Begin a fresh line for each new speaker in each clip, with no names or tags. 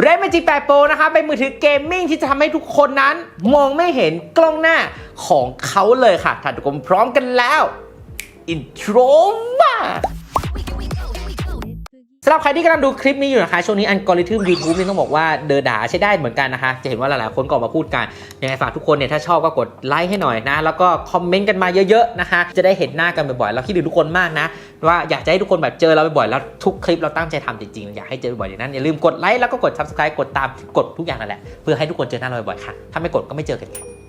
เรด Magic 8 Pro นะคะเป็นมือถือเกมมิ่งที่จะทำให้ทุกคนนั้น มองไม่เห็นกล้องหน้าของเขาเลยค่ะถ้าทุกคนพร้อมกันแล้ว อินโทรมา สำหรับใครที่กำลังดูคลิปนี้อยู่นะคะช่วงนี้อัลกอริทึม YouTube นี่ต้องบอกว่าเดอด่าใช้ได้เหมือนกันนะคะ จะเห็นว่าหลายๆคนก็ออกมาพูดกันยังไงฝากทุกคนเนี่ยถ้าชอบก็กดไลค์ให้หน่อยนะ แล้วก็คอมเมนต์กันมาเยอะๆนะคะ จะได้เห็นหน้ากันบ่อยๆแล้วคิดถึงทุกคนมากนะ ว่าอยากจะให้ทุกคนแบบเจอเราบ่อยๆแล้วทุกคลิปเราตั้งใจทำจริงๆอยากให้เจอบ่อยๆอย่างนั้นอย่าลืมกดไลค์แล้วก็กด subscribe กดตามกดทุกอย่างนั่นแหละเพื่อให้ทุกคนเจอหน้าเราบ่อยๆค่ะถ้าไม่กดก็ไม่เจอกันค่ะ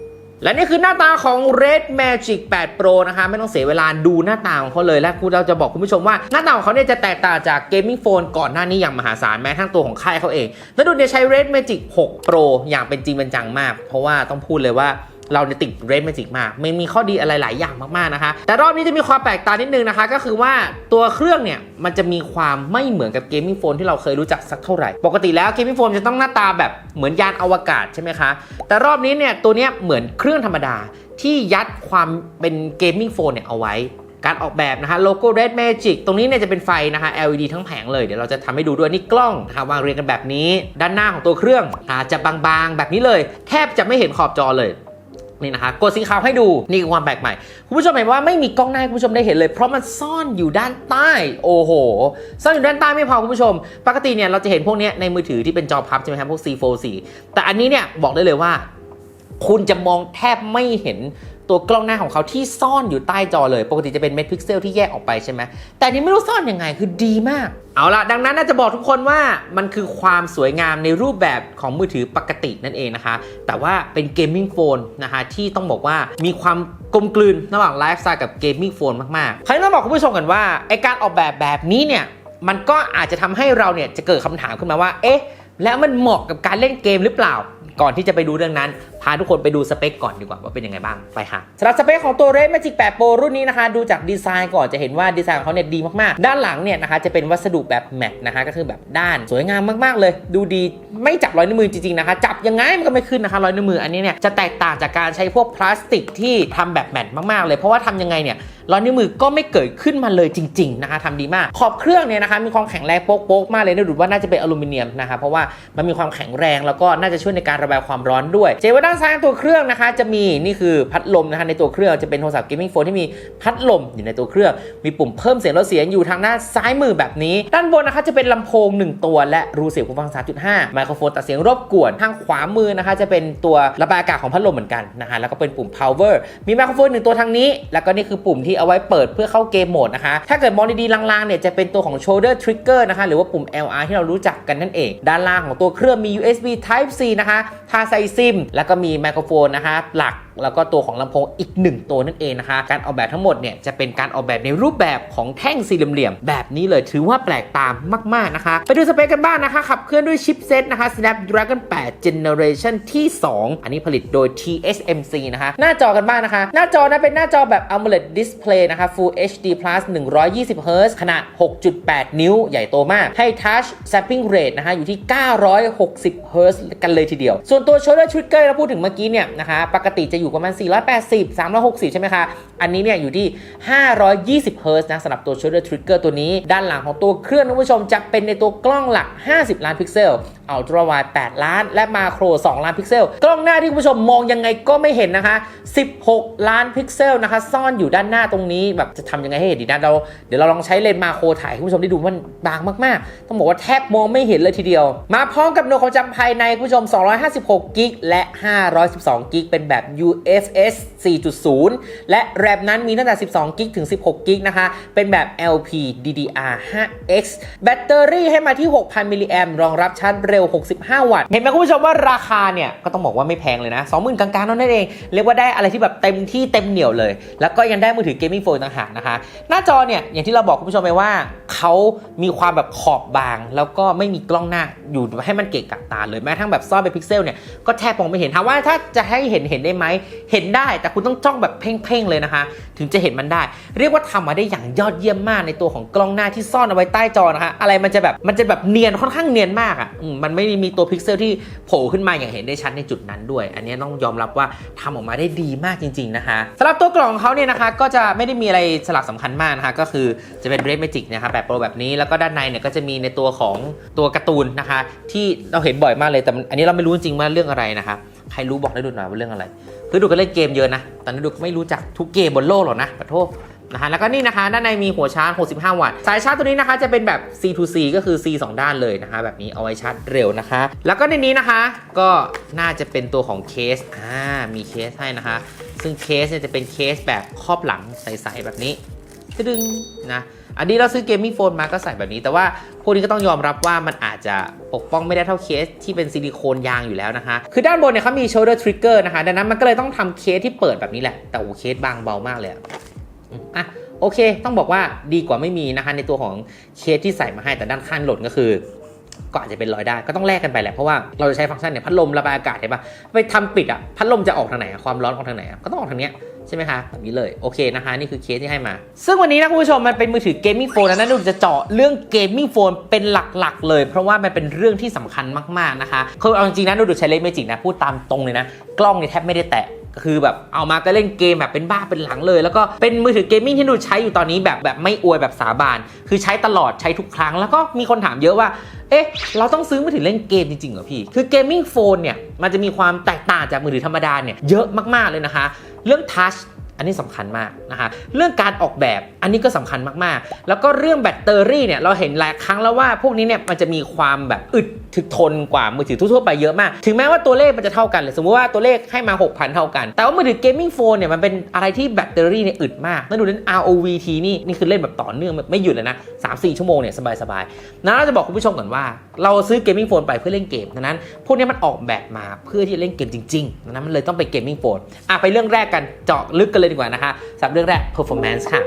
และนี่คือหน้าตาของ Red Magic 8 Pro นะคะไม่ต้องเสียเวลาดูหน้าตาของเขาเลยและคุณเราจะบอกคุณผู้ชมว่าหน้าตาของเขาเนี่ยจะแตกต่างจาก Gaming Phone ก่อนหน้านี้อย่างมหาศาลแม้ทั้งตัวของค่ายเขาเองแล้วดูเนี่ยใช้ Red Magic 6 Pro อย่างเป็นจริงเป็นจังมาก เพราะว่าต้องพูดเลยว่า เราเนี่ยติด Red Magic มากมันมีข้อดีอะไรหลายอย่างมากๆนะคะ แต่รอบนี้จะมีความแปลกตานิดนึงนะคะ ก็คือว่าตัวเครื่องเนี่ย มันจะมีความไม่เหมือนกับ Gaming Phone ที่เราเคยรู้จักสักเท่าไหร่ ปกติแล้ว Gaming Phone จะต้องหน้าตาแบบเหมือนยานอวกาศใช่ไหมคะ แต่รอบนี้เนี่ยตัวเนี้ยเหมือนเครื่องธรรมดาที่ยัดความเป็นเกมมิ่งโฟนเนี่ยเอาไว้การออกแบบนะคะโลโก้ Red Magic ตรงนี้เนี่ยจะเป็นไฟนะคะ LED ทั้งแผงเลย เดี๋ยวเราจะทำให้ดูด้วยนี่กล้องนะคะวางเรียงกันแบบนี้ ด้านหน้าของตัวเครื่องอาจจะบางๆ แบบนี้เลย แทบจะไม่เห็นขอบจอเลย นี่นะคะกดสีขาวให้ดูนี่คือความแปลกใหม่ คุณผู้ชมเห็นว่าไม่มีกล้องหน้าให้คุณผู้ชมได้เห็นเลย เพราะมันซ่อนอยู่ด้านใต้โอ้โห ซ่อนอยู่ด้านใต้ไม่พอคุณผู้ชม ปกติเนี่ยเราจะเห็นพวกนี้ในมือถือที่เป็นจอพับใช่ไหมครับพวก C4 4แต่อันนี้เนี่ยบอกได้เลยว่าคุณจะมองแทบไม่เห็น ตัวกล้องหน้าของเขาที่ซ่อนอยู่ใต้จอเลย ปกติจะเป็นเม็ดพิกเซลที่แยกออกไปใช่ไหมแต่นี้ไม่รู้ซ่อนยังไงคือดีมาก เอาล่ะดังนั้นน่าจะบอกทุกคนว่ามันคือความสวยงามในรูปแบบของมือถือปกตินั่นเองนะคะ แต่ว่าเป็นเกมมิ่งโฟนนะคะที่ต้องบอกว่ามีความกลมกลืนระหว่างไลฟ์สไตล์กับเกมมิ่งโฟนมากๆคราวนี้ต้องบอกคุณผู้ชมกันว่าไอการออกแบบแบบนี้เนี่ยมันก็อาจจะทำให้เราเนี่ยจะเกิดคำถามขึ้นมาว่า เอ๊ะ แล้วมันเหมาะกับการเล่นเกมหรือเปล่า ก่อนที่จะไปดูเรื่องนั้น พาทุกคนไปดูสเปคก่อนดีกว่าว่าเป็นยังไงบ้างไปค่ะสำหรับสเปคของตัว Red Magic 8 Pro รุ่นนี้นะคะ ดูจากดีไซน์ก่อนจะเห็นว่าดีไซน์ของเขาเนี่ยดีมากๆ ด้านหลังเนี่ยนะคะจะเป็นวัสดุแบบแมตนะคะก็คือแบบด้านสวยงามมากๆเลย ดูดีไม่จับรอยนิ้วมือจริงๆนะคะ จับยังไงมันก็ไม่ขึ้นนะคะรอยนิ้วมืออันนี้เนี่ยจะแตกต่างจากการใช้พวกพลาสติกที่ทำแบบแมตมากๆ เลย เพราะว่าทำยังไงเนี่ยรอยนิ้วมือก็ไม่เกิดขึ้นมาเลยจริง ๆนะคะทำดีมาก ขอบเครื่องเนี่ยนะคะมีความแข็งแรงโป๊กๆมากเลยนะดูว่าน่าจะเป็นอลูมิเนียมนะคะเพราะว่ามันมีความแข็งแรงแล้วก็น่าจะช่วยในการระบายความร้อนด้วยเจว่าด้าานซ้ายของตัวเครื่องนะคะจะมีนี่คือพัดลมนะคะในตัวเครื่องจะเป็นโทรศัพท์เกมมิ่งโฟนที่มีพัดลมอยู่ในตัวเครื่อง มีปุ่มเพิ่มเสียงลดเสียงอยู่ทางหน้าซ้ายมือแบบนี้ ด้านบนนะคะจะเป็นลำโพง 1 ตัว และรูเสียงหูฟัง 3.5 ไมโครโฟนตัดเสียงรบกวน ทางขวามือนะคะจะเป็นตัวระบายอากาศของพัดลมเหมือนกันนะคะแล้วก็เป็นปุ่ม power มีไมโครโฟนหนึ่งตัวทางนี้ แล้วก็นี่คือปุ่มที่เอาไว้เปิดเพื่อเข้าเกมโหมดนะคะถ้าเกิดมองดีๆลางๆเนี่ยจะเป็นตัวของ shoulder trigger นะคะหรือว่าปุ่ม LR ที่เรารู้จักกันนั่นเอง ด้านล่างของตัวเครื่องมี USB Type C นะคะทาใส่ซิมแล้วก็มมีไมโครโฟนนะครับหลัก แล้วก็ตัวของลำโพงอีกหนึ่งตัวนั่นเองนะคะ การออกแบบทั้งหมดเนี่ยจะเป็นการออกแบบในรูปแบบของแท่งสี่เหลี่ยมแบบนี้เลยถือว่าแปลกตามมาก ๆ นะคะ ไปดูสเปคกันบ้างนะคะ ขับเคลื่อนด้วยชิปเซตนะคะ Snapdragon 8 Generation ที่ 2 อันนี้ผลิตโดย TSMC นะคะ หน้าจอกันบ้างนะคะ หน้าจอนะเป็นหน้าจอแบบ AMOLED Display นะคะ Full HD Plus 120 Hz ขนาด 6.8 นิ้วใหญ่โตมาก ให้ Touch Sampling Rate นะคะอยู่ที่ 960 Hz กันเลยทีเดียว ส่วนตัว Shoulder Trigger เราพูดถึงเมื่อกี้เนี่ยนะคะปกติจะอยู่ประมาณ 480 360 ใช่ไหมคะ อันนี้เนี่ยอยู่ที่ 520 Hz นะสำหรับตัว Shoulder Trigger ตัวนี้ ด้านหลังของตัวเครื่องนะคุณผู้ชมจะเป็นในตัวกล้องหลัก 50 ล้านพิกเซลอัลตร้าไวด์8ล้าน และมาโคร 2 ล้านพิกเซล กล้องหน้าที่คุณผู้ชมมองยังไงก็ไม่เห็นนะคะ 16 ล้านพิกเซลนะคะ ซ่อนอยู่ด้านหน้าตรงนี้แบบจะทำยังไงให้เห็นดีนะเราเดี๋ยวเราลองใช้เลนส์มาโครถ่ายคุณผู้ชมได้ดูมันบางมาก ๆ ต้องบอกว่าแทบมองไม่เห็นเลยทีเดียว มาพร้อมกับโน้ตความจำภายในคุณผู้ชม 256กิกและ 512กิกเป็นแบบ UFS 4.0 และแรมนั้นมีตั้งแต่12กิกถึง 16กิกนะคะ เป็นแบบ LPDDR 5X แบตเตอรี่ให้มาที่ 6,000มิลลิแอมรองรับชาร์จเร็ว 65 วัตต์ เห็นไหมคุณผู้ชมว่าราคาเนี่ย ก็ต้องบอกว่าไม่แพงเลยนะ 20,000 กลางๆนั้นเอง เรียกว่าได้อะไรที่แบบเต็มที่เต็มเหนียวเลย แล้วก็ยังได้มือถือเกมมิ่งโฟนต่างหากนะคะ หน้าจอเนี่ย อย่างที่เราบอกคุณผู้ชมไปว่าเขามีความแบบขอบบาง แล้วก็ไม่มีกล้องหน้าอยู่ให้มันเกะกะตาเลยแม้ทั้งแบบซ่อนเป็นพิกเซลเนี่ยก็แทบมองไม่เห็นถามว่าถ้าจะให้เห็นเห็นได้ไหมเห็นได้แต่คุณต้องจ้องแบบเพ่งๆเลยนะคะ ถึงจะเห็นมันได้ เรียกว่าทำมาได้อย่างยอดเยี่ยมมากในตัวของกล้องหน้าที่ซ่อนเอาไว้ใต้จอนะคะอะไรมันจะแบบมันจะแบบเนียนค่อนข้างเนียนมากอะมันไม่มีตัวพิกเซลที่โผล่ขึ้นมาอย่างเห็นได้ชัดในจุดนั้นด้วย อันนี้ต้องยอมรับว่าทำออกมาได้ดีมากจริง ๆ นะคะสำหรับตัวกล่องเขาเนี่ยนะคะ ก็จะไม่ได้มีอะไรสลักสำคัญมากนะคะก็คือจะเป็นเรดเมจิกนะคะแบบโปรแบบนี้แล้วก็ด้านในเนี่ยก็จะมีในตัวของตัวการ์ตูนนะคะ ที่เราเห็นบ่อยมากเลยแต่อันนี้เราไม่รู้จริงว่าเรื่องอะไรนะคะใครรู้บอกได้ดูหน่อยว่าเรื่องอะไรคือดูก็เล่นเกมเยอะนะแต่ดูก็ไม่รู้จักทุกเกมบนโลกหรอกนะขอโทษ นะคะแล้วก็นี่นะคะด้านในมีหัวชาร์จ 65 วัตต์สายชาร์จตัวนี้นะคะจะเป็นแบบ C to C ก็คือ C 2 ด้านเลยนะคะ แบบนี้เอาไว้ชาร์จเร็วนะคะ แล้วก็ในนี้นะคะก็น่าจะเป็นตัวของเคสอ่ามีเคสให้นะคะ ซึ่งเคสเนี่ยจะเป็นเคสแบบครอบหลังใสๆแบบนี้ดึงนะอันนี้เราซื้อเกมมิ่งโฟนมาก็ใส่แบบนี้ แต่ว่าพวกนี้ก็ต้องยอมรับว่ามันอาจจะปกป้องไม่ได้เท่าเคสที่เป็นซิลิโคนยางอยู่แล้วนะคะ คือด้านบนเนี่ยเขามี shoulder trigger นะคะ ดังนั้นมันก็เลยต้องทำเคสที่เปิดแบบนี้แหละ แต่โอ้เคสบางเบามากเลย อะโอเค ต้องบอกว่าดีกว่าไม่มีนะคะในตัวของเคสที่ใส่มาให้แต่ด้านข้างหล่นก็คือก็อาจจะเป็นรอยได้ก็ต้องแลกกันไปแหละเพราะว่าเราจะใช้ฟังก์ชันเนี่ยพัดลมระบายอากาศเห็นปะไปทำปิดอะพัดลมจะออกทางไหนอะความร้อนออกทางไหนอะก็ต้องออกทางเนี้ย ใช่ไหมคะแบบนี้เลยโอเคนะคะ นี่คือเคสที่ให้มา ซึ่งวันนี้นะคุณผู้ชมมันเป็นมือถือเกมมิ่งโฟนนะนั่นจะเจาะเรื่องเกมมิ่งโฟนเป็นหลักๆ เลย เพราะว่ามันเป็นเรื่องที่สำคัญมากๆนะคะคือเอาจริงๆนะดูดูใช้เลนส์เมจิกนะพูดตามตรงเลยนะ กล้องเนี่ยแทบไม่ได้แตะคือแบบเอามาก็เล่นเกมแบบเป็นบ้าเป็นหลังเลย แล้วก็เป็นมือถือเกมมิ่งที่หนูใช้อยู่ตอนนี้แบบแบบไม่อวยแบบสาบาน คือใช้ตลอดใช้ทุกครั้ง แล้วก็มีคนถามเยอะว่า เอ๊ะ เราต้องซื้อมือถือเล่นเกมจริงๆเหรอพี่ คือเกมมิ่งโฟนเนี่ย มันจะมีความแตกต่างจากมือถือธรรมดาเนี่ยเยอะมากๆเลยนะคะ เรื่องทัชอันนี้สำคัญมากนะคะเรื่องการออกแบบอันนี้ก็สำคัญมากๆ แล้วก็เรื่องแบตเตอรี่เนี่ยเราเห็นหลายครั้งแล้วว่าพวกนี้เนี่ยมันจะมีความแบบอึดถึกทนกว่ามือถือทั่วไปเยอะมาก ถึงแม้ว่าตัวเลขมันจะเท่ากันเลยสมมติว่าตัวเลขให้มา 6,000 เท่ากัน แต่ว่ามือถือเกมมิ่งโฟนเนี่ยมันเป็นอะไรที่แบตเตอรี่เนี่ยอึดมากนั่นดูเล่น ROV ทีนี่นี่คือเล่นแบบต่อเนื่องไม่หยุดเลยนะ 3-4 ชั่วโมงเนี่ยสบายๆนะเราจะบอกคุณผู้ชมก่อนว่า เราซื้อเกมมิ่งโฟนไปเพื่อเล่นเกมดังนั้น พวกนี้มันออกแบบมาเพื่อที่จะเล่นเกมจริงๆดังนั้นมันเลยต้องเป็นเกมมิ่งโฟนอะไปเรื่องแรกกันเจาะลึกกันเลยดีกว่านะคะสำหรับเรื่องแรก performance ค่ะ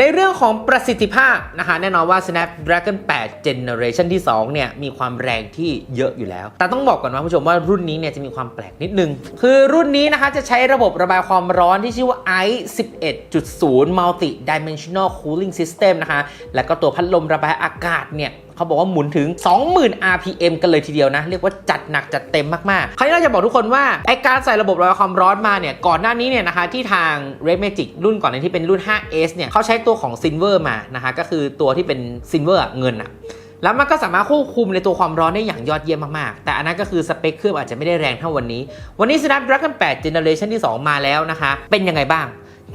ในเรื่องของประสิทธิภาพนะคะแน่นอนว่า Snapdragon 8 Generation ที่ 2 เนี่ย มีความแรงที่เยอะอยู่แล้ว แต่ต้องบอกก่อนว่าผู้ชมว่ารุ่นนี้เนี่ยจะมีความแปลกนิดนึง คือรุ่นนี้นะคะจะใช้ระบบระบายความร้อนที่ชื่อว่า i 11.0 Multi Dimensional Cooling System นะคะ และก็ตัวพัดลมระบายอากาศเนี่ย เขาบอกว่าหมุนถึง 20,000 RPM กันเลยทีเดียวนะ เรียกว่าจัดหนักจัดเต็มมากๆ คราวนี้เราจะบอกทุกคนว่าไอการใส่ระบบระบายความร้อนมาเนี่ย ก่อนหน้านี้เนี่ยนะคะที่ทาง Red Magic รุ่นก่อนในที่เป็นรุ่น 5S เนี่ยเขาใช้ตัวของ Silver มานะคะก็คือตัวที่เป็น Silver เงินอะแล้วมันก็สามารถควบคุมในตัวความร้อนได้อย่างยอดเยี่ยมมาก ๆ แต่อันนั้นก็คือสเปคเครื่องอาจจะไม่ได้แรงเท่าวันนี้ วันนี้ Snapdragon 8 Generation ที่ 2 มาแล้วนะคะ เป็นยังไงบ้าง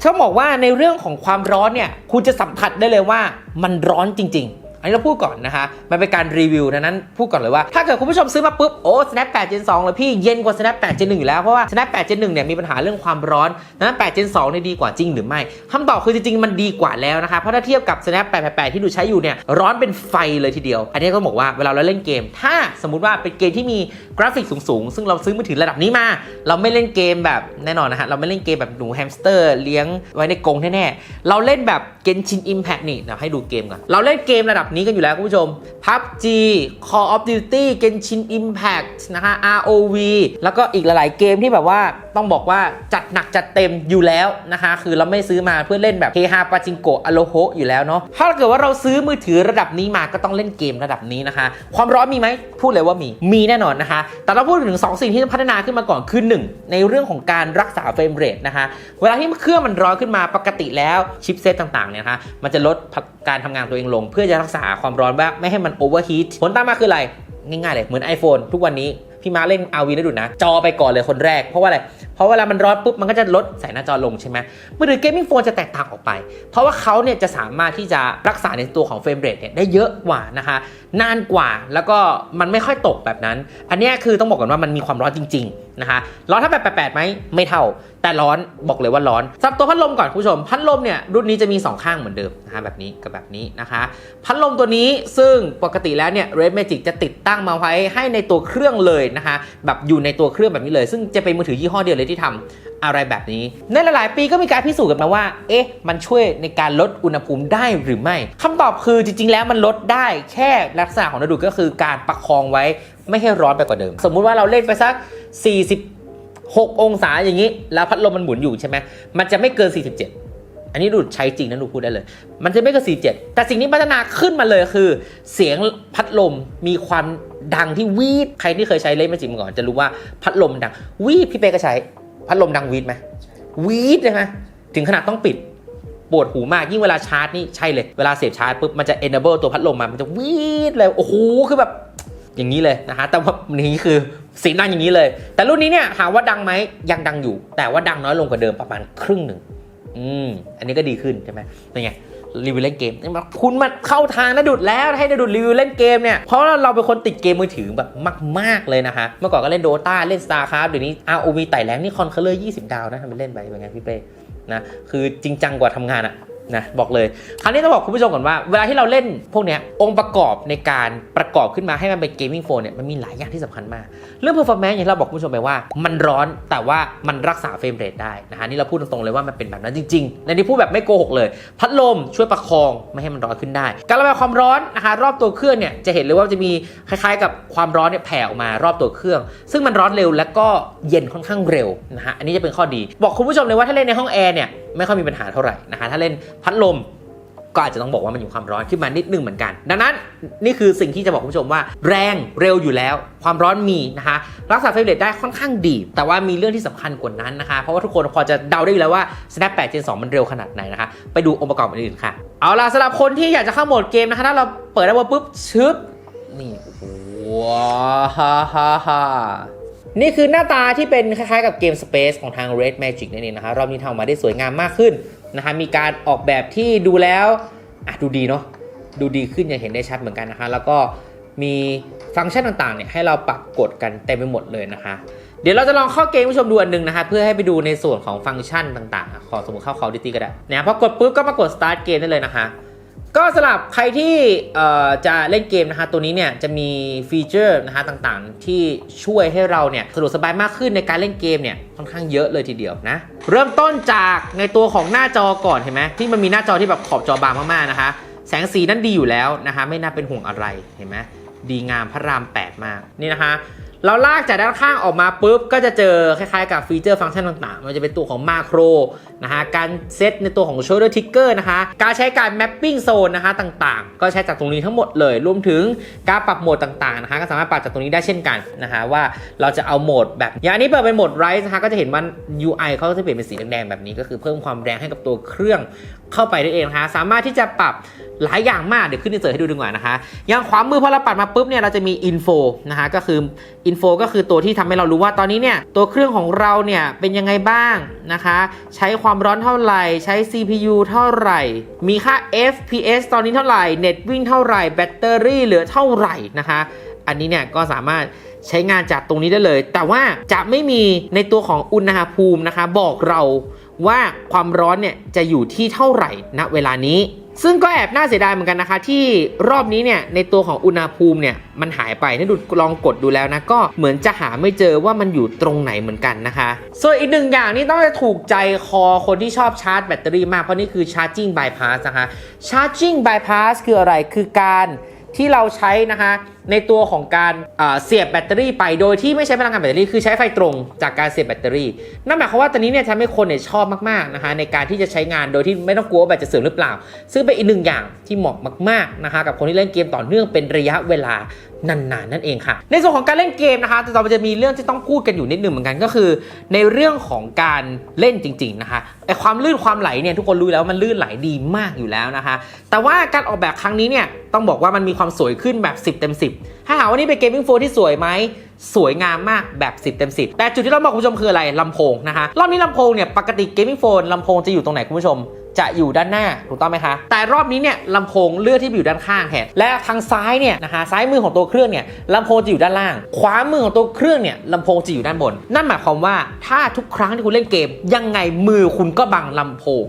เขาบอกว่าในเรื่องของความร้อนเนี่ย คุณจะสัมผัสได้เลยว่ามันร้อนจริง ๆ อันนี้เราพูดก่อนนะคะ มันเป็นการรีวิวดังนั้นพูดก่อนเลยว่า ถ้าเกิดคุณผู้ชมซื้อมาปุ๊บ โอ้ Snap 8 Gen 2เลยพี่ เย็นกว่า Snap 8 Gen 1อยู่แล้ว เพราะว่า Snap 8 Gen 1เนี่ยมีปัญหาเรื่องความร้อนดังนั้น8 Gen 2เนี่ยดีกว่าจริงหรือไม่คำตอบคือจริงๆ มันดีกว่าแล้วนะคะ เพราะถ้าเทียบกับ Snap 8 8 ที่ดูใช้อยู่เนี่ย ร้อนเป็นไฟเลยทีเดียว อันนี้ก็บอกว่าเวลาเราเล่นเกม ถ้าสมมติว่าเป็นเกมที่มีกราฟิกสูงๆ ซึ่งเราซื้อมือถือระดับนี้มา เราไม่เล่นเกมแบบแน่นอนนะฮะ เราไม่เล่นเกมแบบหนูแฮมสเตอร์เลี้ยงไว้ในกรงแน่ๆ เราเล่นแบบ Genshin Impact นี่เดี๋ยวให้ดูเกมก่อน เราเล่นเกมระดับนี้กันอยู่แล้วคุณผู้ชม PUBG Call of Duty Genshin Impact นะคะ ROV แล้วก็อีกหลาย ๆ เกมที่แบบว่าต้องบอกว่าจัดหนักจัดเต็มอยู่แล้วนะคะ คือเราไม่ซื้อมาเพื่อเล่นแบบเฮฮาปาจิงโกะอโลโฮอยู่แล้วเนาะถ้าเกิดว่าเราซื้อมือถือระดับนี้มาก็ต้องเล่นเกมระดับนี้นะคะ ความร้อนมีไหมพูดเลยว่ามีมีแน่นอนนะคะ แต่เราพูดถึง 2 สิ่งที่พัฒนาขึ้นมาก่อนคือหนึ่งในเรื่องของการรักษาเฟรมเรทนะคะ เวลาที่เครื่องมันร้อนขึ้นมาปกติแล้วชิปเซตต่าง ๆ เนี่ยนะคะมันจะลดการทำงานตัวเองลง เพื่อจะรักษาความร้อนว่าไม่ให้มันโอเวอร์ฮีทผลตามมาคืออะไร ง่ายๆเลยเหมือน iPhone ทุกวันนี้พี่มาเล่น RV ได้ดูนะ จอไปก่อนเลยคนแรก เพราะว่าอะไร เพราะเวลามันร้อนปุ๊บ มันก็จะลดใส่หน้าจอลงใช่ไหมมือถือเกมมิ่งโฟนจะแตกต่างออกไป เพราะว่าเขาเนี่ยจะสามารถที่จะรักษาในตัวของเฟรมเรทเนี่ยได้เยอะกว่านะคะ นานกว่าแล้วก็มันไม่ค่อยตกแบบนั้น อันนี้คือต้องบอกก่อนว่ามันมีความร้อนจริง ๆนะคะร้อนเท่าแบบ88ไหมไม่เท่า แต่ร้อนบอกเลยว่าร้อนสำหรับตัวพัดลมก่อนคุณผู้ชม พัดลมเนี่ยรุ่นนี้จะมี 2 ข้างเหมือนเดิมนะคะแบบนี้กับแบบนี้นะคะ พัดลมตัวนี้ซึ่งปกติแล้วเนี่ย Red Magic จะติดตั้งมาไว้ให้ในตัวเครื่องเลยนะคะแบบอยู่ในตัวเครื่องแบบนี้เลย ซึ่งจะเป็นมือถือยี่ห้อเดียวเลยที่ทำ อะไรแบบนี้ ในหลาย ๆ ปีก็มีการพิสูจน์กันมาว่า เอ๊ะ มันช่วยในการลดอุณหภูมิได้หรือไม่คำตอบคือจริง ๆ แล้วมันลดได้แค่ลักษณะของระดูก็คือการประคองไว้ไม่ให้ร้อนไปกว่าเดิม สมมุติว่าเราเล่นไปสัก 46 องศาอย่างนี้ แล้วพัดลมมันหมุนอยู่ใช่ไหมมันจะไม่เกิน 47อันนี้ดูใช้จริงนะดูพูดได้เลย มันจะไม่เกับ C7 แต่สิ่งที่พัฒนาขึ้นมาเลยคือ เสียงพัดลมมีความดังที่วีด ใครที่เคยใช้เล่นมาจิมก่อน จะรู้ว่าพัดลมดังวีดพี่เป้ก็ใช้ พัดลมดังวีดไหมวีดเลยนะถึงขนาดต้องปิดปวดหูมากยิ่งเวลาชาร์จนี่ใช่เลย เวลาเสียบชาร์จปุ๊บมันจะ enable ตัวพัดลมมา มันจะวีดเลย โอ้โห คือแบบอย่างนี้เลยนะฮะ แต่ว่านี้คือสีดังอย่างนี้เลย แต่รุ่นนี้เนี่ยถามว่าดังไหมยังดังอยู่ แต่ว่าดังน้อยลงกว่าเดิมประมาณครึ่งหนึ่งอืมอันนี้ก็ดีขึ้นใช่ไหมเป็นไง รีวิวเล่นเกมนี่มาคุณมาเข้าทางนะดุดแล้วให้นะดุดรีวิวเล่นเกมเนี่ยเพราะเราเป็นคนติดเกมมือถือแบบมาก ๆ เลยนะคะ เมื่อก่อนก็เล่นโดตาเล่น StarCraft เดี๋ยวนี้ ROV ไต่แรงนี่คอนเคอร์เลอร์20 ดาวนะทำไปเล่นไปเป็นไงพี่เป้นะคือจริงจังกว่าทำงานอะ นะบอกเลยคราวนี้ต้องบอกคุณผู้ชมก่อนว่าเวลาที่เราเล่นพวกเนี้ยองค์ประกอบในการประกอบขึ้นมาให้มันเป็นเกมมิ่งโฟนเนี่ยมันมีหลายอย่างที่สำคัญมาก เรื่อง performance อย่างเราบอกคุณผู้ชมไปว่า มันร้อนแต่ว่ามันรักษาเฟรมเรทได้นะฮะนี่เราพูดตรงๆเลยว่ามันเป็นแบบนั้นจริงๆในนี้พูดแบบไม่โกหกเลย พัดลมช่วยประคองไม่ให้มันร้อนขึ้นได้ การระบายความร้อนนะคะรอบตัวเครื่องเนี่ยจะเห็นเลยว่าจะมีคล้ายๆ กับความร้อนเนี่ยแผ่ออกมารอบตัวเครื่อง ซึ่งมันร้อนเร็วและก็เย็นค่อนข้างเร็วนะฮะอันนี้จะเป็นข้อดี บอกคุณผู้ชมเลยว่าถ้าเล่นในห้องแอร์เนี่ยไม่ค่อยมีปัญหาเท่าไหร่นะคะถ้าเล่นพัดลมก็อาจจะต้องบอกว่ามันอยู่ความร้อนขึ้นมานิดนึงเหมือนกัน ดังนั้นนี่คือสิ่งที่จะบอกคุณผู้ชมว่า แรงเร็วอยู่แล้ว ความร้อนมีนะคะรักษาเฟรมเรทได้ค่อนข้างดี แต่ว่ามีเรื่องที่สำคัญกว่านั้นนะคะ เพราะว่าทุกคนพอจะเดาได้อยู่แล้วว่า Snap 8 Gen 2มันเร็วขนาดไหนนะคะ ไปดูองค์ประกอบอื่นๆค่ะ เอาล่ะสำหรับคนที่อยากจะเข้าโหมดเกมนะคะถ้าเราเปิดได้ว่าปุ๊บชึบนี่ว้าฮ่าฮ่า นี่คือหน้าตาที่เป็นคล้ายๆกับเกม Space ของทาง Red Magic นั่นเองนะคะรอบนี้ทำออกมาได้สวยงามมากขึ้นนะคะมีการออกแบบที่ดูแล้วอะดูดีเนาะดูดีขึ้นอย่างเห็นได้ชัดเหมือนกันนะคะแล้วก็มีฟังก์ชันต่างๆเนี่ยให้เราปรับกดกันเต็มไปหมดเลยนะคะ เดี๋ยวเราจะลองเข้าเกมผู้ชมดูอันหนึงนะคะเพื่อให้ไปดูในส่วนของฟังก์ชันต่างๆ ขอสมมติเข้า Call of Duty ก็ได้นะพอกดปุ๊บก็มากด start เกมได้เลยนะคะ ก็สำหรับใครที่จะเล่นเกมนะคะตัวนี้เนี่ยจะมีฟีเจอร์นะคะต่างๆ ที่ช่วยให้เราเนี่ยสะดวกสบายมากขึ้นในการเล่นเกมเนี่ยค่อนข้างเยอะเลยทีเดียวนะ เริ่มต้นจากในตัวของหน้าจอก่อนเห็นไหมที่มันมีหน้าจอที่แบบขอบจอบางมากๆนะคะ แสงสีนั้นดีอยู่แล้วนะคะไม่น่าเป็นห่วงอะไรเห็นไหมดีงามพระราม 8 มากนี่นะคะ เราลากจากด้านข้างออกมาปุ๊บ ก็จะเจอคล้ายๆกับฟีเจอร์ฟังก์ชันต่างๆ มันจะเป็นตัวของมาโครนะฮะ การเซตในตัวของ shoulder trigger นะคะ การใช้การ mapping zone นะคะต่างๆ ก็ใช้จากตรงนี้ทั้งหมดเลย รวมถึงการปรับโหมดต่างๆนะคะ ก็สามารถปรับจากตรงนี้ได้เช่นกันนะคะ ว่าเราจะเอาโหมดแบบ อย่างนี้เปิดเป็นโหมด rise นะคะ ก็จะเห็นว่า UI เขาจะเปลี่ยนเป็นสีแดงๆแบบนี้ ก็คือเพิ่มความแรงให้กับตัวเครื่องเข้าไปได้เองนะคะ สามารถที่จะปรับหลายอย่างมาก เดี๋ยวขึ้นในเสิร์ชให้ดูดีกว่านะคะ อย่างขวามือพอเราปัดมาปุ๊บเนี่ย เราจะมี info นะคะ ก็คือ info ก็คือตัวที่ทำให้เรารู้ว่าตอนนี้เนี่ยตัวเครื่องของเราเนี่ยเป็นยังไงบ้างนะคะ ใช้ความร้อนเท่าไหร่ ใช้ CPU เท่าไหร่ มีค่า FPS ตอนนี้เท่าไหร่เน็ตวิ่งเท่าไหร่แบตเตอรี่เหลือเท่าไหร่นะคะ อันนี้เนี่ยก็สามารถใช้งานจากตรงนี้ได้เลย แต่ว่าจะไม่มีในตัวของอุณหภูมินะคะ บอกเราว่าความร้อนเนี่ยจะอยู่ที่เท่าไหร่ณเวลานี้ ซึ่งก็แอบน่าเสียดายเหมือนกันนะคะ ที่รอบนี้เนี่ยในตัวของอุณหภูมิเนี่ยมันหายไปนี่ดูลองกดดูแล้วนะ ก็เหมือนจะหาไม่เจอว่ามันอยู่ตรงไหนเหมือนกันนะคะส่วนอีกหนึ่งอย่างนี่ต้องจะถูกใจคอคนที่ชอบชาร์จแบตเตอรี่มากเพราะนี่คือ charging bypass นะคะ charging bypass คืออะไรคือการ ที่เราใช้นะคะในตัวของการเสียบแบตเตอรี่ไปโดยที่ไม่ใช้พลังงานแบตเตอรี่คือใช้ไฟตรงจากการเสียบแบตเตอรี่นั่นหมายความว่าตอนนี้เนี่ยทำให้คนเนี่ยชอบมากๆนะคะในการที่จะใช้งานโดยที่ไม่ต้องกลัวว่าแบตจะเสื่อมหรือเปล่า ซึ่งเป็นอีกหนึ่งอย่างที่เหมาะมากๆนะคะกับคนที่เล่นเกมต่อเนื่องเป็นระยะเวลา นานๆนั่นเองค่ะ ในส่วนของการเล่นเกมนะคะแต่เราจะมีเรื่องที่ต้องพูดกันอยู่นิดหนึ่งเหมือนกันก็คือ ในเรื่องของการเล่นจริง ๆนะคะไอความลื่นความไหลเนี่ยทุกคนรู้แล้วมันลื่นไหลดีมากอยู่แล้วนะคะ แต่ว่าการออกแบบครั้งนี้เนี่ยต้องบอกว่ามันมีความสวยขึ้นแบบ 10 เต็ม 10 ถ้าหาว่านี่เป็นเกมมิ่งโฟนที่สวยไหมสวยงามมากแบบ 10 เต็ม 10 แต่จุดที่เราบอกคุณผู้ชมคืออะไรลำโพงนะคะรอบนี้ลำโพงเนี่ยปกติเกมมิ่งโฟนลำโพงจะอยู่ตรงไหนคุณผู้ชม จะอยู่ด้านหน้าถูกต้องไหมคะ แต่รอบนี้เนี่ยลำโพงเลือกที่อยู่ด้านข้างแทนและทางซ้ายเนี่ยนะคะซ้ายมือของตัวเครื่องเนี่ยลำโพงจะอยู่ด้านล่าง ขวามือของตัวเครื่องเนี่ยลำโพงจะอยู่ด้านบน นั่นหมายความว่าถ้าทุกครั้งที่คุณเล่นเกม ยังไงมือคุณก็บังลำโพง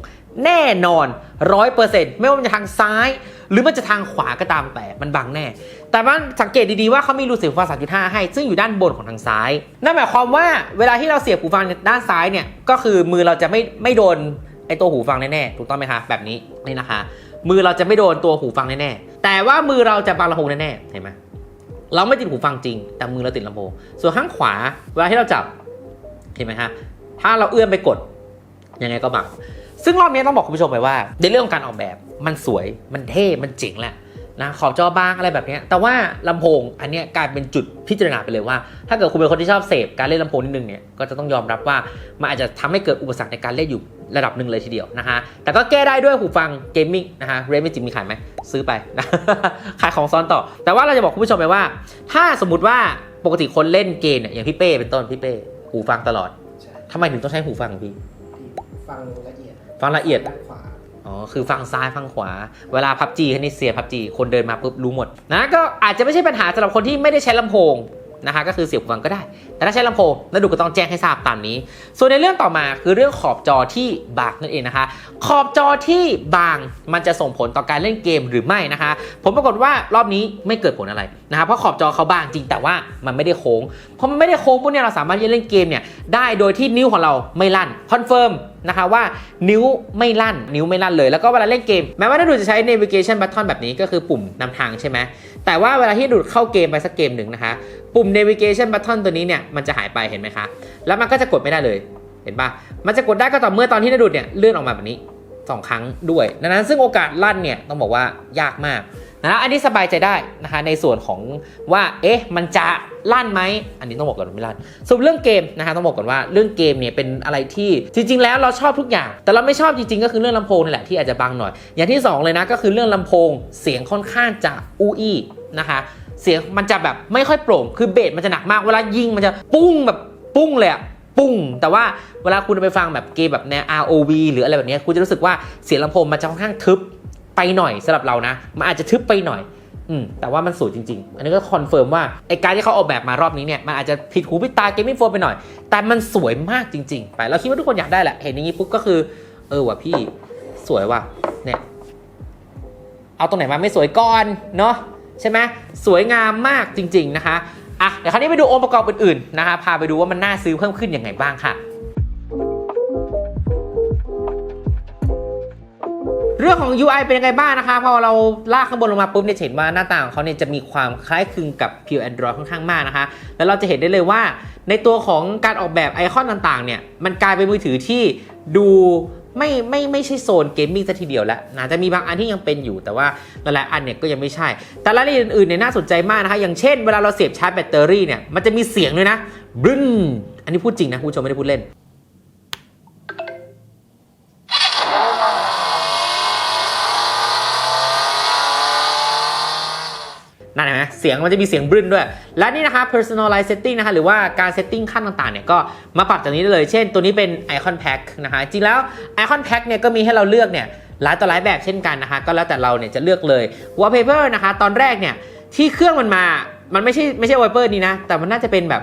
แน่นอนร้อยเปอร์เซ็นต์ไม่ว่ามันจะทางซ้าย หรือมันจะทางขวาก็ตามแต่มันบังแน่ แต่ว่าสังเกตดีๆว่าเขามีรูเสียบหูฟัง3.5 ให้ ซึ่งอยู่ด้านบนของทางซ้าย นั่นหมายความว่าเวลาที่เราเสียบหูฟังด้านซ้ายเนี่ยก็คือมือเราจะไม่ไม่โดน ตัวหูฟังแน่ๆถูกต้องไหมคะแบบนี้นี่นะคะ มือเราจะไม่โดนตัวหูฟังแน่ๆแต่ว่ามือเราจะบังลำโพงแน่ๆเห็นไหมเราไม่ติดหูฟังจริง แต่มือเราติดลำโพงส่วนข้างขวาเวลาที่เราจับเห็นไหมฮะถ้าเราเอื้อมไปกดยังไงก็บังซึ่งรอบนี้ต้องบอกคุณผู้ชมไปว่า ในเรื่องของการออกแบบมันสวยมันเท่มันเจ๋งแหละนะขอบจอบางอะไรแบบนี้แต่ว่าลำโพงอันนี้กลายเป็นจุดพิจารณาไปเลยว่า ถ้าเกิดคุณเป็นคนที่ชอบเสพการเล่นลำโพงนิดนึงเนี่ยก็จะต้องยอมรับว่ามันอาจจะทำให้เกิดอุปสรรคในการเล่นอยู่ ระดับหนึ่งเลยทีเดียวนะฮะ แต่ก็แก้ได้ด้วยหูฟังเกมมิ่งนะฮะเรนไม่จิมีขายไหม ซื้อไปนะขายของซ้อนต่อ แต่ว่าเราจะบอกคุณผู้ชมไปว่า ถ้าสมมติว่าปกติคนเล่นเกมเนี่ยอย่างพี่เป้เป็นต้นพี่เป้หูฟังตลอด
ใช่
ทำไมถึงต้องใช้หูฟังพี่
ที่ฟังละเอียด
ฟังละเอียด
ด้านขวา
อ๋อ คือฟังซ้ายฟังขวา เวลาพับจีนี่เสียพับจีคนเดินมาปุ๊บรู้หมดนะ ก็อาจจะไม่ใช่ปัญหาสำหรับคนที่ไม่ได้ใช้ลำโพง นะคะก็คือเสียบหูฟังก็ได้ แต่ถ้าใช้ลำโพงแล้วดูก็ต้องแจ้งให้ทราบตามนี้ ส่วนในเรื่องต่อมาคือเรื่องขอบจอที่บางนั่นเองนะคะ ขอบจอที่บางมันจะส่งผลต่อการเล่นเกมหรือไม่นะคะ ผมปรากฏว่ารอบนี้ไม่เกิดผลอะไรนะคะเพราะขอบจอเขาบางจริงแต่ว่ามันไม่ได้โค้งเพราะมันไม่ได้โค้งพวกเนี้ยเราสามารถเล่นเกมเนี่ยได้โดยที่นิ้วของเราไม่ลั่นคอนเฟิร์มนะคะว่านิ้วไม่ลั่น นิ้วไม่ลั่นเลย แล้วก็เวลาเล่นเกม แม้ว่าถ้าดูจะใช้ navigation button แบบนี้ก็คือปุ่มนำทางใช่ไหม แต่ว่าเวลาที่ดูดเข้าเกมไปสักเกมหนึ่งนะคะ ปุ่ม navigation button ตัวนี้เนี่ยมันจะหายไปเห็นไหมคะ แล้วมันก็จะกดไม่ได้เลย เห็นปะมันจะกดได้ก็ต่อเมื่อตอนที่นาดูดเนี่ยเลื่อนออกมาแบบนี้ 2 ครั้งด้วย ดังนั้นซึ่งโอกาสลั่นเนี่ยต้องบอกว่ายากมาก นะอันนี้สบายใจได้นะคะในส่วนของว่าเอ๊ะมันจะลั่นไหมอันนี้ต้องบอกก่อนว่าไม่ลั่นส่วนเรื่องเกมนะคะต้องบอกก่อนว่าเรื่องเกมเนี่ยเป็นอะไรที่จริง ๆ แล้วเราชอบทุกอย่าง แต่เราไม่ชอบจริงๆ ก็คือเรื่องลำโพงนี่แหละที่อาจจะบังหน่อย อย่างที่สองเลยนะก็คือเรื่องลำโพงเสียงค่อนข้างจะอูอี้นะคะเสียงมันจะแบบไม่ค่อยโปร่งคือเบสมันจะหนักมากเวลายิงมันจะปุ้งแบบปุ้งเลยอะปุ้ง แต่ว่าเวลาคุณไปฟังแบบเกมแบบแนว ROV หรืออะไรแบบเนี้ยคุณจะรู้สึกว่าเสียงลำโพงมันจะค่อนข้างทึบ ไปหน่อยสำหรับเรานะ มันอาจจะทึบไปหน่อยอืมแต่ว่ามันสวยจริง ๆ อันนี้ก็คอนเฟิร์มว่าไอการที่เขาออกแบบมารอบนี้เนี่ยมันอาจจะผิดหูผิดตาเกมมิ่งโฟนไปหน่อย แต่มันสวยมากจริง ๆ ไปเราคิดว่าทุกคนอยากได้แหละ เห็นอย่างนี้ปุ๊บก็คือ เออว่ะพี่สวยว่ะเนี่ยเอาตรงไหนมาไม่สวยก่อนเนาะใช่ไหมสวยงามมากจริง ๆนะคะอะเดี๋ยวคราวนี้ไปดูองค์ประกอบอื่นๆนะคะพาไปดูว่ามันน่าซื้อเพิ่มขึ้นยังไงบ้างค่ะ เรื่องของ UI เป็นยังไงบ้างนะคะ พอเราลากข้างบนลงมาปุ๊บเนี่ยจะเห็นว่าหน้าต่างของเขาเนี่ยจะมีความคล้ายคลึงกับ Pure Android ค่อนข้างมากนะคะ แล้วเราจะเห็นได้เลยว่า ในตัวของการออกแบบไอคอนต่างๆเนี่ยมันกลายเป็นมือถือที่ดูไม่ไม่ไม่ใช่โซนเกมมิ่งซะทีเดียวแล้วนะจะมีบางอันที่ยังเป็นอยู่ แต่ว่าหลายๆอันเนี่ยก็ยังไม่ใช่ แต่รายละเอียดอื่นๆเนี่ยน่าสนใจมากนะคะ อย่างเช่นเวลาเราเสียบชาร์จแบตเตอรี่เนี่ยมันจะมีเสียงด้วยนะบึ้นอันนี้พูดจริงนะคุณผู้ชมไม่ได้พูดเล่น นั่น เสียงมันจะมีเสียงบรึ้นด้วย และนี่นะคะ personalize setting นะคะหรือว่าการ setting ขั้นต่างๆเนี่ยก็มาปรับจากนี้ได้เลย เช่น ตัวนี้เป็น icon pack นะคะจริงแล้ว icon pack เนี่ยก็มีให้เราเลือกเนี่ยหลายต่อหลายแบบเช่นกันนะคะก็แล้วแต่เราเนี่ยจะเลือกเลย wallpaper นะคะตอนแรกเนี่ยที่เครื่องมันมา มันไม่ใช่ไม่ใช่ wallpaper นี้นะ แต่มันน่าจะเป็นแบบ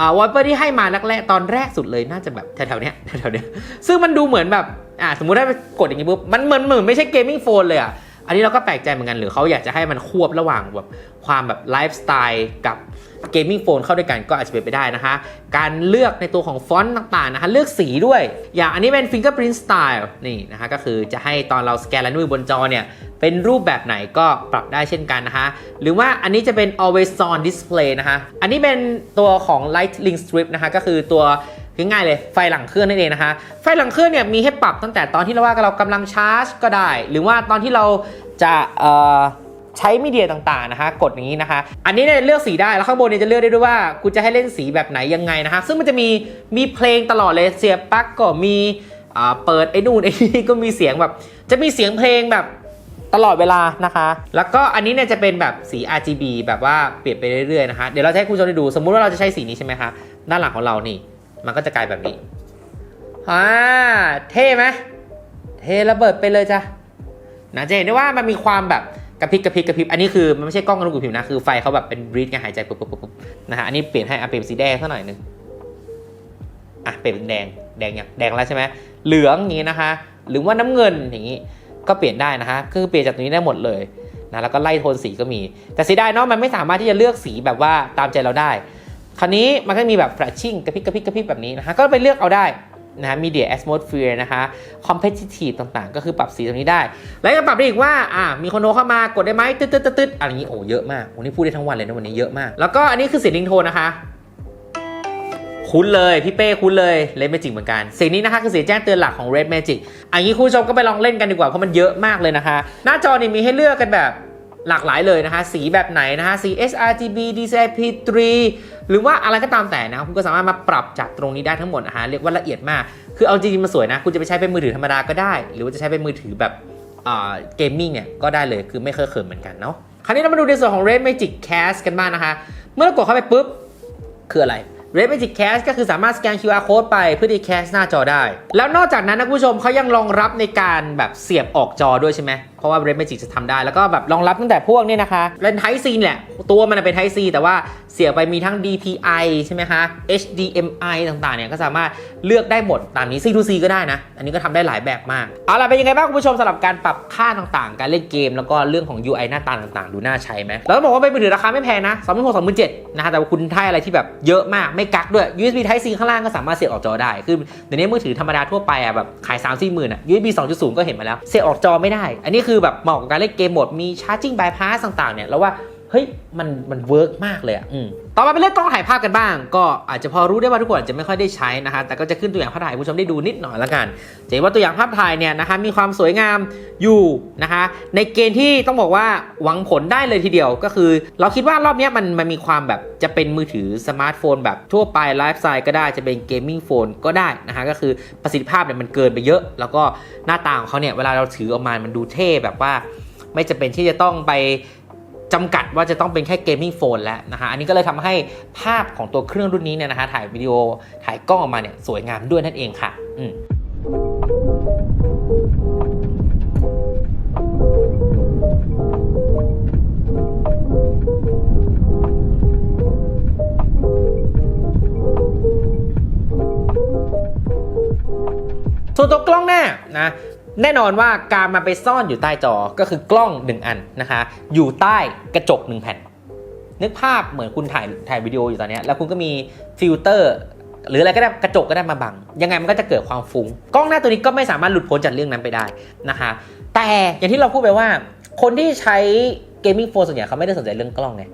อ่าวอลเปอร์ที่ให้มาแรกๆตอนแรกสุดเลยน่าจะแบบแถวๆเนี้ยแถวๆเนี้ยซึ่งมันดูเหมือนแบบอ่าสมมุติถ้ากดอย่างงี้ปุ๊บมันเหมือนเหมือนไม่ใช่เกมมิ่งโฟนเลยอะ อันนี้เราก็แปลกใจเหมือนกันหรือเขาอยากจะให้มันควบระหว่างแบบความแบบไลฟ์สไตล์กับเกมมิ่งโฟนเข้าด้วยกันก็อาจจะเป็นไปได้นะคะ การเลือกในตัวของฟอนต์ต่างๆนะคะเลือกสีด้วย อย่างอันนี้เป็น Fingerprint Style นี่นะคะก็คือจะให้ตอนเราสแกนลายนิ้วมือบนจอเนี่ย เป็นรูปแบบไหนก็ปรับได้เช่นกันนะคะ หรือว่าอันนี้จะเป็น always on display นะคะ อันนี้เป็นตัวของ light link strip นะคะก็คือตัว ง่ายเลยไฟหลังเครื่องนั่นเองนะคะ ไฟหลังเครื่องเนี่ยมีให้ปรับตั้งแต่ตอนที่เราว่าเรากำลังชาร์จก็ได้ หรือว่าตอนที่เราจะใช้มีเดียต่างๆนะคะ กดอย่างนี้นะคะ อันนี้เนี่ยเลือกสีได้ แล้วข้างบนเนี่ยจะเลือกได้ด้วยว่าคุณจะให้เล่นสีแบบไหนยังไงนะคะ ซึ่งมันจะมีมีเพลงตลอดเลยเสียบปลั๊กก็มีเปิดไอ้นู่นไอ้นี่ก็มีเสียงแบบ จะมีเสียงเพลงแบบตลอดเวลานะคะ แล้วก็อันนี้เนี่ยจะเป็นแบบสี RGB แบบว่าเปลี่ยนไปเรื่อยๆนะคะ เดี๋ยวเราจะให้คุณผู้ชมได้ดู สมมุติว่าเราจะใช้สีนี้ใช่ไหมคะ ด้านหลังของเรานี่ มันก็จะกลายแบบนี้อ่าเท่ไหมเทระเบิดไปเลยจ้ะนะจะเห็นได้ว่ามันมีความแบบกระพริบกระพริบกระพริบอันนี้คือมันไม่ใช่กล้องกระลุกกระพริบนะ คือไฟเขาแบบเป็นบรีดไงหายใจปุ๊บปุ๊บปุ๊บนะฮะอันนี้เปลี่ยนให้อะเปลี่ยนเป็นสีแดงสักหน่อยนึงอะเปลี่ยนเป็นแดงแดงอย่างแดงแล้วใช่ไหมเหลืองอย่างนี้นะคะ หรือว่าน้ำเงินอย่างนี้ก็เปลี่ยนได้นะคะคือเปลี่ยนจากตรงนี้ได้หมดเลยนะแล้วก็ไล่โทนสีก็มี แต่สียดายเนาะมันไม่สามารถที่จะเลือกสีแบบว่าตามใจเราได้ คราวนี้มันก็มีแบบ flashing กระพริบกระพริบกระพริบแบบนี้นะคะก็ไปเลือกเอาได้นะฮะ media atmosphere นะคะ competitive ต่างๆ ก็คือปรับสีตรงนี้ได้ แล้วก็ปรับได้อีกว่า อ่า มีคนโทรเข้ามากดได้ไหมตึ๊ดตึ๊ดตึ๊ดตึ๊ดอะไรอย่างนี้ โอ้ เยอะมาก วันนี้พูดได้ทั้งวันเลยนะวันนี้เยอะมาก แล้วก็อันนี้คือเสียงลิงโทนนะคะ คุ้นเลย พี่เป้คุ้นเลย Red Magic เหมือนกันสิ่งนี้นะคะคือเสียงแจ้งเตือนหลักของ Red Magic อันนี้คุณผู้ชมก็ไปลองเล่นกันดีกว่าเพราะมันเยอะมากเลยนะคะ หน้าจอนี่มีให้เลือกกันแบบ หลากหลายเลยนะคะสีแบบไหนนะคะสี sRGB DCI-P3 หรือว่าอะไรก็ตามแต่นะคุณก็สามารถมาปรับจากตรงนี้ได้ทั้งหมดนะคะเรียกว่าละเอียดมาก คือเอาจริงๆมันสวยนะ คุณจะไปใช้เป็นมือถือธรรมดาก็ได้ หรือว่าจะใช้เป็นมือถือแบบเกมมิ่งเนี่ย ก็ได้เลย คือไม่เคยเขินเหมือนกันเนาะ คราวนี้เรามาดูในส่วนของ Red Magic Cast กันบ้างนะคะ เมื่อกดเข้าไปปุ๊บ คืออะไร Red Magic Cash ก็คือสามารถสแกน QR code ไปเพื่อที่แคสหน้าจอได้ แล้วนอกจากนั้นนะคุณผู้ชมเขายังรองรับในการแบบเสียบออกจอด้วยใช่ไหมเพราะว่า Red Magic จะทำได้ แล้วก็แบบรองรับตั้งแต่พวกนี้นะคะเป็น Type C แหละ ตัวมันเป็น Type C แต่ว่าเสียบไปมีทั้ง DPI ใช่ไหมคะ HDMI ต่างๆ เนี่ยก็สามารถเลือกได้หมดตามนี้ C2C ก็ได้นะ อันนี้ก็ทำได้หลายแบบมาก เอาล่ะ เป็นยังไงบ้างคุณผู้ชมสำหรับการปรับค่าต่างๆ การเล่นเกม แล้วก็เรื่องของ UI หน้าตาต่างๆ ดูน่าใช้ไหมแล้วต้องบอกว่าเป็นมือถือราคาไม่แพงนะ2 6 0 0 2 7นะคะแต่ว่าคุณได้อะไรที่แบบเยอะมากไม่กักด้วย USB Type C ข้างล่างก็สามารถเสียบออกจอได้คือเดี๋ยวนี้มือถือธรรมดาทั่วไปอะแบบขาย3 4หมื่นอะ USB 2.0 ก็เห็นมาแล้วเสียบออกจอไม่ได้ อันนี้คือแบบเหมาะกับการเล่นเกมโหมดมีชาร์จิ่งบายพาสต่างๆเนี่ยแล้วว่า เฮ้ยมันมันเวิร์กมากเลยอะอต่อมาเป็นเรื่องกล้องถ่ายภาพกันบ้าง ก็อาจจะพอรู้ได้ว่าทุกคนอาจจะไม่ค่อยได้ใช้นะคะแต่ก็จะขึ้นตัวอย่างภาพถ่ายผู้ชมได้ดูนิดหน่อยละกันจะเห็นว่าตัวอย่างภาพถ่ายเนี่ยนะคะมีความสวยงามอยู่นะคะในเกณฑ์ที่ต้องบอกว่าหวังผลได้เลยทีเดียวก็คือ เราคิดว่ารอบนี้มันมันมีความแบบจะเป็นมือถือสมาร์ทโฟนแบบทั่วไปไลฟ์สไตล์ก็ได้จะเป็นเกมมิ่งโฟนก็ได้นะคะก็คือประสิทธิภาพเนี่ยมันเกินไปเยอะ แล้วก็หน้าตาของเขาเนี่ยเวลาเราถือออกมามันดูเท่แบบว่า ไม่จำเป็นที่จะต้องไป จำกัดว่าจะต้องเป็นแค่เกมมิ่งโฟนแล้วนะคะอันนี้ก็เลยทำให้ภาพของตัวเครื่องรุ่นนี้เนี่ยนะคะถ่ายวิดีโอถ่ายกล้องออกมาเนี่ยสวยงามด้วยนั่นเองค่ะอืมส่วนตัวกล้องหน้านะ แน่นอนว่าการมาไปซ่อนอยู่ใต้จอก็คือกล้อง 1 อันนะคะอยู่ใต้กระจก 1 แผ่น นึกภาพเหมือนคุณถ่ายถ่ายวิดีโออยู่ตอนนี้แล้วคุณก็มีฟิลเตอร์หรืออะไรก็ได้กระจกก็ได้มาบัง ยังไงมันก็จะเกิดความฟุง้งกล้องหน้าตัวนี้ก็ไม่สามารถหลุดพ้นจากเรื่องนั้นไปได้นะคะแต่อย่างที่เราพูดไปว่า คนที่ใช้เกมมิ่งโฟนส่วนใหญ่เขาไม่ได้สนใจเรื่องกล้องไง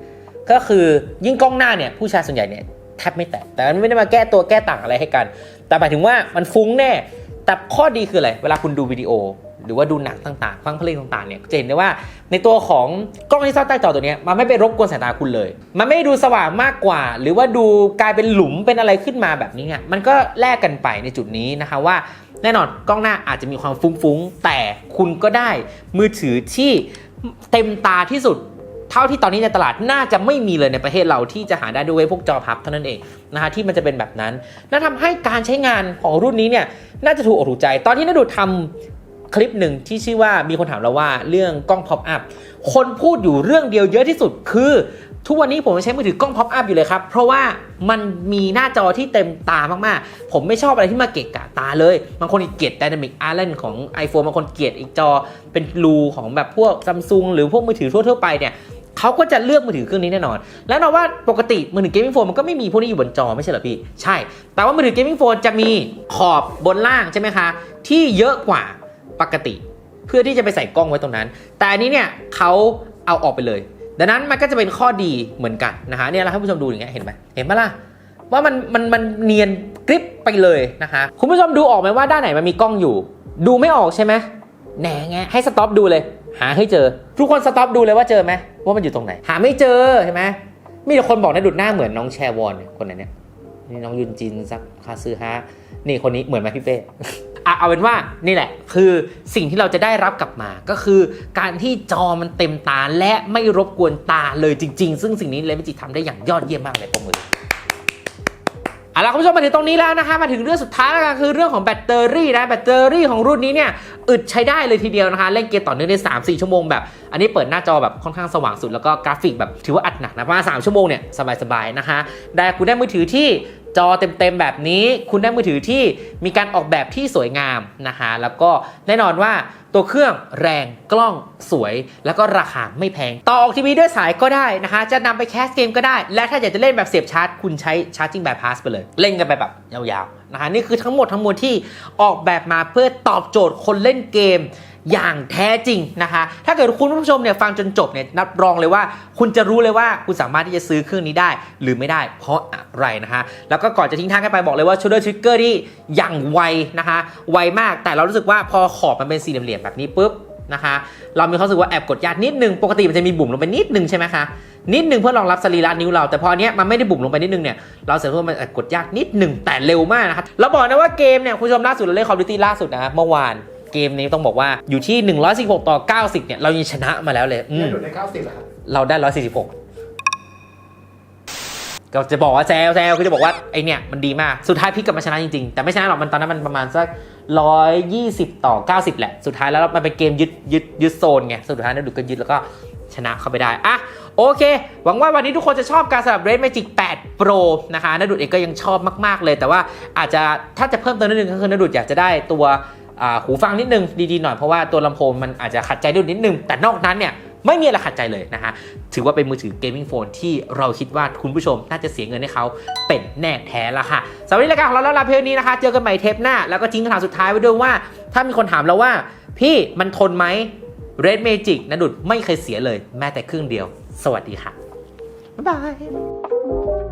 ก็คือยิ่งกล้องหน้าเนี่ยผู้ชายส่วนใหญ่เนี่ยแทบไม่แตะแต่มันไม่ได้มาแก้ตัวแก้ต่างอะไรให้กัน แต่หมายถึงว่ามันฟุ้งแน่ แต่ข้อดีคืออะไร เวลาคุณดูวิดีโอ หรือว่าดูหนังต่างๆ ฟังเพลงต่างๆ เนี่ยจะเห็นได้ว่าในตัวของกล้องที่ซ่อนใต้จอตัวนี้มันไม่ไปรบกวนสายตาคุณเลย มันไม่ดูสว่างมากกว่า หรือว่าดูกลายเป็นหลุมเป็นอะไรขึ้นมาแบบนี้เนี่ยมันก็แลกกันไปในจุดนี้นะคะว่า แน่นอนกล้องหน้าอาจจะมีความฟุ้งๆ แต่คุณก็ได้มือถือที่เต็มตาที่สุด เท่าที่ตอนนี้ในตลาดน่าจะไม่มีเลยในประเทศเราที่จะหาได้ด้วยพวกจอพับเท่านั้นเองนะคะที่มันจะเป็นแบบนั้นนั่นทำให้การใช้งานของรุ่นนี้เนี่ยน่าจะถูกอกถูกใจ ตอนที่นาดูทำคลิปหนึ่งที่ชื่อว่ามีคนถามเราว่าเรื่องกล้องพ็อปอัพคนพูดอยู่เรื่องเดียวเยอะที่สุดคือ ทุกวันนี้ผมใช้มือถือกล้องพ็อปอัพอยู่เลยครับ เพราะว่ามันมีหน้าจอที่เต็มตามากๆ ผมไม่ชอบอะไรที่มาเกะกะตาเลย บางคนเกลียด Dynamic Island ของ iPhone บางคนเกลียดอีกจอเป็นรูของแบบพวกซัมซุงหรือพวกมือถือทั่วๆไปเนี่ย เขาก็จะเลือกมือถือเครื่องนี้แน่นอน แล้วเราว่าปกติมือถือเกมมิ่งโฟนมันก็ไม่มีพวกนี้อยู่บนจอไม่ใช่เหรอพี่ ใช่ แต่ว่ามือถือเกมมิ่งโฟนจะมีขอบบนล่างใช่ไหมคะ ที่เยอะกว่าปกติ เพื่อที่จะไปใส่กล้องไว้ตรงนั้น แต่อันนี้เนี่ยเขาเอาออกไปเลย ดังนั้นมันก็จะเป็นข้อดีเหมือนกันนะคะเนี่ยเราให้ผู้ชมดูอย่างเงี้ยเห็นไหมเห็นไหมล่ะว่ามันมันมันเนียนกริปไปเลยนะคะคุณผู้ชมดูออกไหมว่าด้านไหนมันมีกล้องอยู่ ดูไม่ออกใช่ไหม แหนไงให้สต็อปดูเลย หาให้เจอ ทุกคนสต็อปดูเลยว่าเจอไหมว่ามันอยู่ตรงไหน หาไม่เจอเห็นไหมมีแต่คนบอกนะดุดหน้าเหมือนน้องแชร์วอนคนไหนเนี่ยนี่น้องยุนจินซักคาซือฮะนี่คนนี้เหมือนไหมพี่เป้อะเอาเป็นว่านี่แหละ คือสิ่งที่เราจะได้รับกลับมาก็คือ การที่จอมันเต็มตาและไม่รบกวนตาเลยจริง ๆ ซึ่งสิ่งนี้เลมิจิทำได้อย่างยอดเยี่ยมมากเลยปรบมือ เอาล่ะคุณผู้ชมมาถึงตรงนี้แล้วนะคะมาถึงเรื่องสุดท้ายแล้วกันคือเรื่องของแบตเตอรี่นะแบตเตอรี่ของรุ่นนี้เนี่ยอึดใช้ได้เลยทีเดียวนะคะเล่นเกมต่อเนื่องได้ 3-4 ชั่วโมงแบบ อันนี้เปิดหน้าจอแบบค่อนข้างสว่างสุดแล้วก็กราฟิกแบบถือว่าอัดหนักนะประมาณ3ชั่วโมงเนี่ยสบายๆนะคะได้คุณได้มือถือที่ จอเต็มๆแบบนี้คุณได้มือถือที่มีการออกแบบที่สวยงามนะคะแล้วก็แน่นอนว่าตัวเครื่องแรงกล้องสวย แล้วก็ราคาไม่แพง ต่อออกทีวีด้วยสายก็ได้นะคะ จะนำไปแคสเกมก็ได้ และถ้าอยากจะเล่นแบบเสียบชาร์จ คุณใช้ Charging Bypass ไปเลย เล่นกันไปแบบยาวๆนะคะนี่คือทั้งหมดทั้งมวลที่ออกแบบมาเพื่อตอบโจทย์คนเล่นเกม อย่างแท้จริงนะคะ ถ้าเกิดคุณผู้ชมเนี่ยฟังจนจบเนี่ยนับรองเลยว่า คุณจะรู้เลยว่าคุณสามารถที่จะซื้อเครื่องนี้ได้ หรือไม่ได้ เพราะอะไรนะคะ แล้วก็ก่อนจะทิ้งท้ายกันไปบอกเลยว่าชูเดอร์ทริกเกอร์ที่อย่างไวนะคะ ไวมากแต่เรารู้สึกว่าพอขอบมันเป็นสี่เหลี่ยมแบบนี้ปุ๊บนะคะเรามีความรู้สึกว่าแอบกดยากนิดนึงปกติมันจะมีบุ๋มลงไปนิดนึงใช่ไหมคะนิดนึงเพื่อรองรับสรีระนิ้วเรา แต่พอเนี้ยมันไม่ได้บุ๋มลงไปนิดนึงเนี่ยเราเสร็จว่มันกดยากนิดนึงแต่เร็วมากนะครับเราบอกนะว่าเกมเนี่ยคุณผู้ชมล่าสุดเราเล่นคอมพิวตี้ล่าสุดนะเมื่อวาน เกมนี้ต้องบอกว่าอยู่ที่ 116 ต่อ 90 เนี่ย เรายังชนะมาแล้วเลยอื
เนี่ย
ม
หลุดในเก้าสิบแล้วครับ
เราได้ 146ก็จะบอกว่าแซวแซวคือจะบอกว่าไอเนี่ยมันดีมาก สุดท้ายพี่กลับมาชนะจริงๆ แต่ไม่ชนะหรอกมันตอนนั้นมันประมาณสัก120ต่อ90แหละ สุดท้ายแล้วมันเป็นเกมยึดยึดยึดโซนไง สุดท้ายนัดดูก็ยึดแล้วก็ชนะเข้าไปได้อะโอเค หวังว่าวันนี้ทุกคนจะชอบการสลับ Red Magic 8 Pro นะคะนัดดูเองก็ยังชอบมากๆเลย แต่ว่าอาจจะถ้าจะเพิ่มเติมนิดนึงก็คือนัดดูอยากจะได้ตัวอ่า หูฟังนิดนึงดีๆหน่อยเพราะว่าตัวลำโพงมันอาจจะขัดใจด้วยนิดนึง แต่นอกนั้นเนี่ยไม่มีอะไรขัดใจเลยนะฮะ ถือว่าเป็นมือถือเกมมิ่งโฟนที่เราคิดว่าคุณผู้ชมน่าจะเสียเงินให้เขาเป็นแน่แท้ละค่ะสำหรับรายการของเราแล้วลาเพียงนี้นะคะ เจอกันใหม่เทปหน้า แล้วก็ทิ้งคำถามสุดท้ายไว้ด้วยว่า ถ้ามีคนถามเราว่า พี่มันทนไหม Red Magic นะดุดไม่เคยเสียเลย แม้แต่ครึ่งเดียว สวัสดีค่ะ บ๊ายบาย